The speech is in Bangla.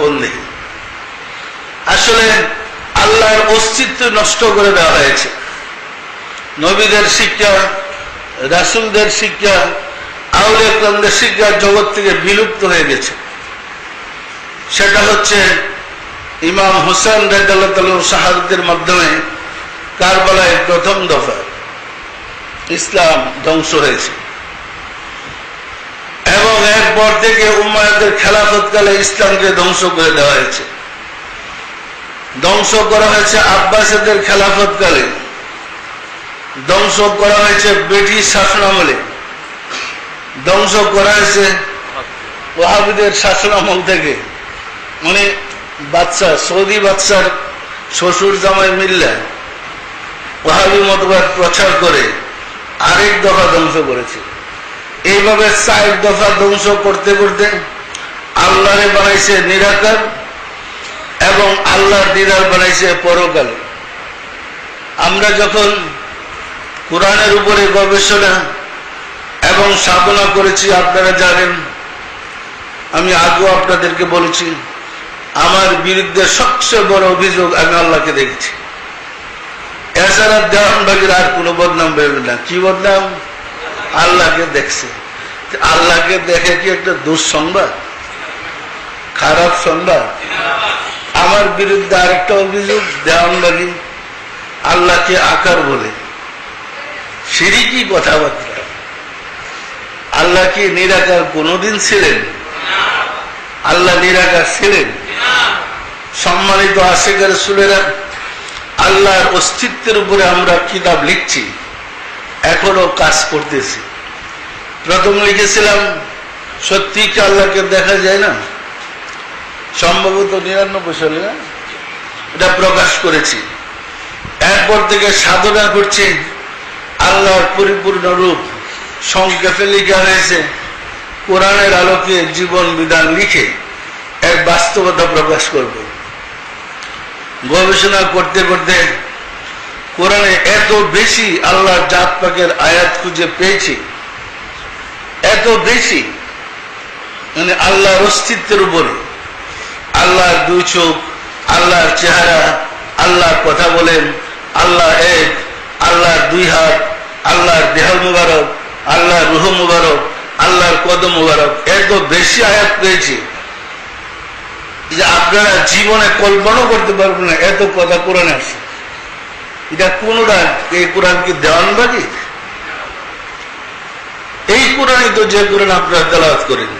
কোন আসলে আল্লাহর অস্তিত্ব নষ্ট করে দেওয়া হয়েছে। নবীদের শিক্ষা, রাসুলদের শিক্ষা আউল ইকরামদের শিক্ষা জগৎ থেকে বিলুপ্ত হয়ে গেছে। সেটা হচ্ছে ইমাম হোসেন রেদাল্লাহ শাহাদতের মাধ্যমে কারবালায় প্রথম দফা ইসলাম ধ্বংস হয়েছে। এরপর থেকে উম্মায়দের খেলাফতকালে ইসলামকে ধ্বংস করে দেওয়া হয়েছে। ধ্বংস করা হয়েছে আব্বাসেদের খেলাফতকালে। ধ্বংস করা হয়েছে ব্রিটিশ শাসনামলে। ধ্বংস করা হয়েছে ওয়াহাবিদের শাসনামল থেকে। মানে বাচ্চা সৌদি বাচ্চার শ্বশুর জামাই মিললে ওয়াহাবি মতবাদ প্রচার করে আরেক দফা ধ্বংস করেছে। এইভাবে চার দফা ধ্বংস করতে করতে আল্লাহরে বানাইছে নিরাকার এবং আল্লাহর দিদার বানাইছে পরকাল। আমরা যখন কোরআনের উপরে গবেষণা এবং সাধনা করেছি, আপনারা জানেন, আমি আগেও আপনাদেরকে বলেছি, আমার বিরুদ্ধে সবচেয়ে বড় অভিযোগ আমি আল্লাহকে দেখেছি। এছাড়া দেওয়ানবাগির আর কোনো বদনাম বেরোবে না। কি বদনাম? আল্লাহকে দেখছে। আল্লাহকে দেখে কি একটা দুঃসংবাদ? খারাপ সংবাদ? আমার বিরুদ্ধে আরেকটা অভিযোগ দেওয়ানবাগি আল্লাহকে আকার বলে। সিঁড়ি কথাবার্তা। আল্লাহ কি নিরাকার কোনোদিন ছিলেন? আল্লাহ নিরাকার ছিলেন? সম্মানিত আশেখার সুলেরা আল্লাহর অস্তিত্বের উপরে আমরা কিতাব লিখছি। এখনও কাজ করতেছি। প্রথম লিখেছিলাম, সত্যি কি আল্লাহকে দেখা যায় না? সম্ভবত নিরানব্বই সালে না এটা প্রকাশ করেছি। এরপর থেকে সাধনা করছি, আল্লাহর পরিপূর্ণ রূপ সংক্ষেপে লিখা হয়েছে কোরআনের আলোকে জীবন বিধান লিখে এর বাস্তবতা প্রকাশ করব। গবেষণা করতে করতে কোরআনে এত বেশি আল্লাহ জাত পাকের আয়াত খুঁজে পেয়েছি। এত বেশি। মানে আল্লাহর অস্তিত্বের উপরে। আল্লাহর দুই চোখ, আল্লাহর চেহারা আল্লাহ কথা বলেন, আল্লাহ এক, আল্লাহর দুই হাত, আল্লাহর দেহ মুবারক, আল্লাহর রুহ মুবারক, আল্লাহর কদম মুবারক। এত বেশি আয়াত পেয়েছি যে আপনারা জীবনে কল্পনাও করতে পারবেন না, এত কথা কোরআনে আছে এটা কোনটা এই কোরআন কি দেওয়ানবাজি? এই কোরআনই তো যে কোরআন আপনারা তালাজ করেন